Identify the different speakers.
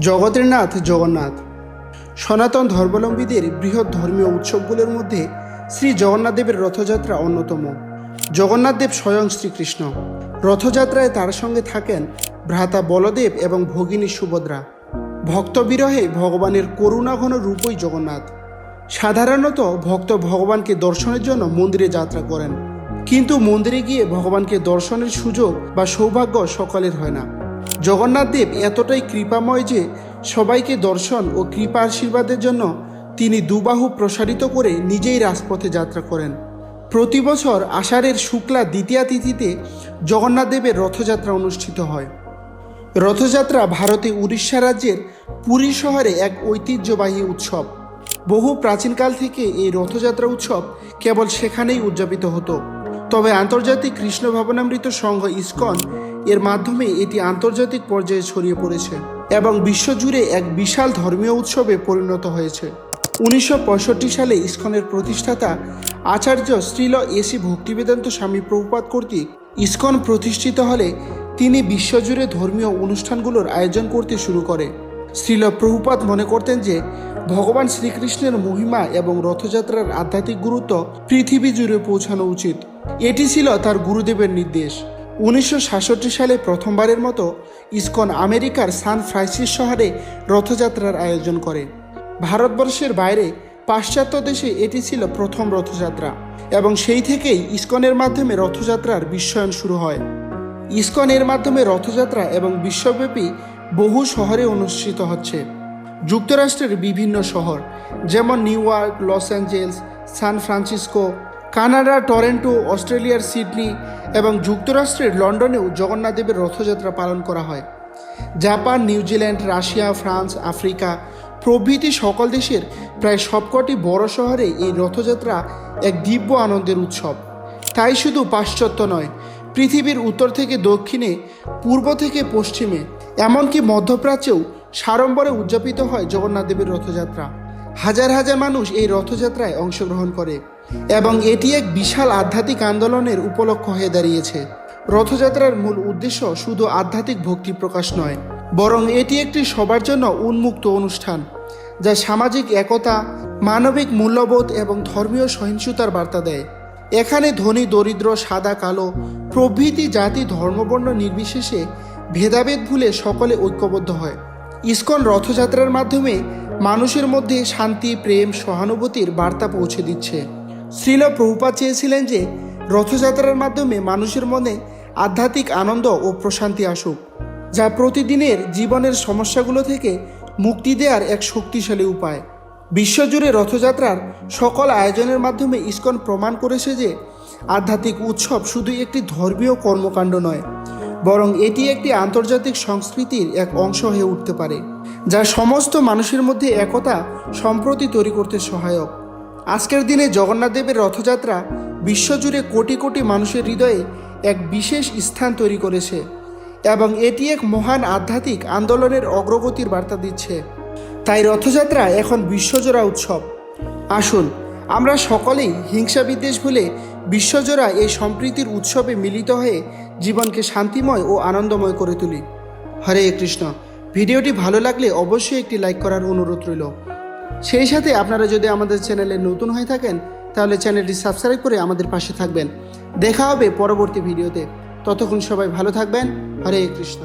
Speaker 1: জগতের নাথ জগন্নাথ। সনাতন ধর্মাবলম্বীদের বৃহৎ ধর্মীয় উৎসবগুলোর মধ্যে শ্রী জগন্নাথ দেবের রথযাত্রা অন্যতম। জগন্নাথ দেব স্বয়ং শ্রীকৃষ্ণ। রথযাত্রায় তার সঙ্গে থাকেন ভ্রাতা বলদেব এবং ভগিনী সুভদ্রা। ভক্ত বিরহে ভগবানের করুণাঘন রূপই জগন্নাথ। সাধারণত ভক্ত ভগবানকে দর্শনের জন্য মন্দিরে যাত্রা করেন। কিন্তু মন্দিরে গিয়ে ভগবানকে দর্শনের সুযোগ বা সৌভাগ্য সকলের হয় না। জগন্নাথ দেব এতটাই কৃপাময় যে সবাইকে দর্শন ও কৃপা আশীর্বাদের জন্য তিনি দুবাহু প্রসারিত করে নিজেই রাজপথে যাত্রা করেন। প্রতি বছর আষাঢ়ের শুক্লা দ্বিতীয়া তিথিতে জগন্নাথ দেবের রথযাত্রা অনুষ্ঠিত হয়। রথযাত্রা ভারতে উড়িষ্যা রাজ্যের পুরী শহরে এক ঐতিহ্যবাহী উৎসব। বহু প্রাচীনকাল থেকে এই রথযাত্রা উৎসব কেবল সেখানেই উদযাপিত হতো। তবে আন্তর্জাতিক কৃষ্ণ ভাবনামৃত সংঘ ইসকন এর মাধ্যমে এটি আন্তর্জাতিক পর্যায়ে ছড়িয়ে পড়েছে এবং বিশ্বজুড়ে এক বিশাল ধর্মীয় উৎসবে পরিণত হয়েছে। উনিশশো পঁয়ষট্টি সালে ইসকনের প্রতিষ্ঠাতা আচার্য শ্রীল এসি ভক্তিবেদান্ত স্বামী প্রভুপাত কর্তৃক ইসকন প্রতিষ্ঠিত হলে তিনি বিশ্বজুড়ে ধর্মীয় অনুষ্ঠানগুলোর আয়োজন করতে শুরু করে। শ্রীল প্রভুপাত মনে করতেন যে, ভগবান শ্রীকৃষ্ণের মহিমা এবং রথযাত্রার আধ্যাত্মিক গুরুত্ব পৃথিবী জুড়ে পৌঁছানো উচিত। এটি ছিল তার গুরুদেবের নির্দেশ। উনিশশো সাতষট্টি সালে প্রথমবারের মতো ইসকন আমেরিকার সান ফ্রান্সিস শহরে রথযাত্রার আয়োজন করে। ভারতবর্ষের বাইরে পাশ্চাত্য দেশে এটি ছিল প্রথম রথযাত্রা এবং সেই থেকেই ইসকনের মাধ্যমে রথযাত্রার বিশ্বায়ন শুরু হয়। ইসকন এর মাধ্যমে রথযাত্রা এবং বিশ্বব্যাপী বহু শহরে অনুষ্ঠিত হচ্ছে। যুক্তরাষ্ট্রের বিভিন্ন শহর যেমন New York, Los Angeles, San Francisco Canada, Toronto অস্ট্রেলিয়ার সিডনি এবং যুক্তরাষ্ট্রের লন্ডনেও জগন্নাথদেবের রথযাত্রা পালন করা হয়। Japan New Zealand Russia, France, Africa প্রভৃতি সকল দেশের প্রায় সবকটি বড় শহরে এই রথযাত্রা এক দিব্য আনন্দের উৎসব। তাই শুধু পাশ্চাত্য নয়, পৃথিবীর উত্তর থেকে দক্ষিণে, পূর্ব থেকে পশ্চিমে, এমনকি মধ্যপ্রাচ্যেও সাড়ম্বরে উদযাপিত হয় জগন্নাথদেবের রথযাত্রা। হাজার হাজার মানুষ এই রথযাত্রায় অংশগ্রহণ করে এবং এটি এক বিশাল আধ্যাত্মিক আন্দোলনের উপলক্ষ হয়ে দাঁড়িয়েছে। রথযাত্রার মূল উদ্দেশ্য শুধু আধ্যাত্মিক ভক্তি প্রকাশ নয়, বরং এটি একটি সবার জন্য উন্মুক্ত অনুষ্ঠান, যা সামাজিক একতা, মানবিক মূল্যবোধ এবং ধর্মীয় সহিংসতার বার্তা দেয়। এখানে ধনী, দরিদ্র, সাদা, কালো, প্রভৃতি জাতি, ধর্মবর্ণ নির্বিশেষে ভেদাভেদ ভুলে সকলে ঐক্যবদ্ধ হয়। ইস্কন রথযাত্রার মাধ্যমে মানুষের মধ্যে শান্তি, প্রেম, সহানুভূতির বার্তা পৌঁছে দিচ্ছে। শ্রীল প্রভুপা চেয়েছিলেন যে, রথযাত্রার মাধ্যমে মানুষের মনে আধ্যাত্মিক আনন্দ ও প্রশান্তি আসুক, যা প্রতিদিনের জীবনের সমস্যাগুলো থেকে মুক্তি দেওয়ার এক শক্তিশালী উপায়। বিশ্বজুড়ে রথযাত্রার সকল আয়োজনের মাধ্যমে ইস্কন প্রমাণ করেছে যে, আধ্যাত্মিক উৎসব শুধু একটি ধর্মীয় কর্মকাণ্ড নয়, বরং এটি একটি আন্তর্জাতিক সংস্কৃতির এক অংশ হয়ে উঠতে পারে। যা সমস্ত মানুষের মধ্যে একতা সম্প্রতি তৈরি করতে সহায়ক। আজকের দিনে জগন্নাথ দেবের রথযাত্রা বিশ্বজুড়ে কোটি কোটি মানুষের হৃদয়ে এক বিশেষ স্থান তৈরি করেছে এবং এটি এক মহান আধ্যাত্মিক আন্দোলনের অগ্রগতির বার্তা দিচ্ছে। তাই রথযাত্রা এখন বিশ্বজোড়া উৎসব। আসুন, আমরা সকলেই হিংসা বিদ্বেষ ভুলে বিশ্বজোড়া এই সম্প্রীতির উৎসবে মিলিত হয়ে জীবনকে শান্তিময় ও আনন্দময় করে তুলি। হরে কৃষ্ণ। ভিডিওটি ভালো লাগলে অবশ্যই একটি লাইক করার অনুরোধ রইল। সেই সাথে আপনারা যদি আমাদের চ্যানেলে নতুন হয়ে থাকেন, তাহলে চ্যানেলটি সাবস্ক্রাইব করে আমাদের পাশে থাকবেন। দেখা হবে পরবর্তী ভিডিওতে। ততক্ষণ সবাই ভালো থাকবেন। হরে কৃষ্ণ।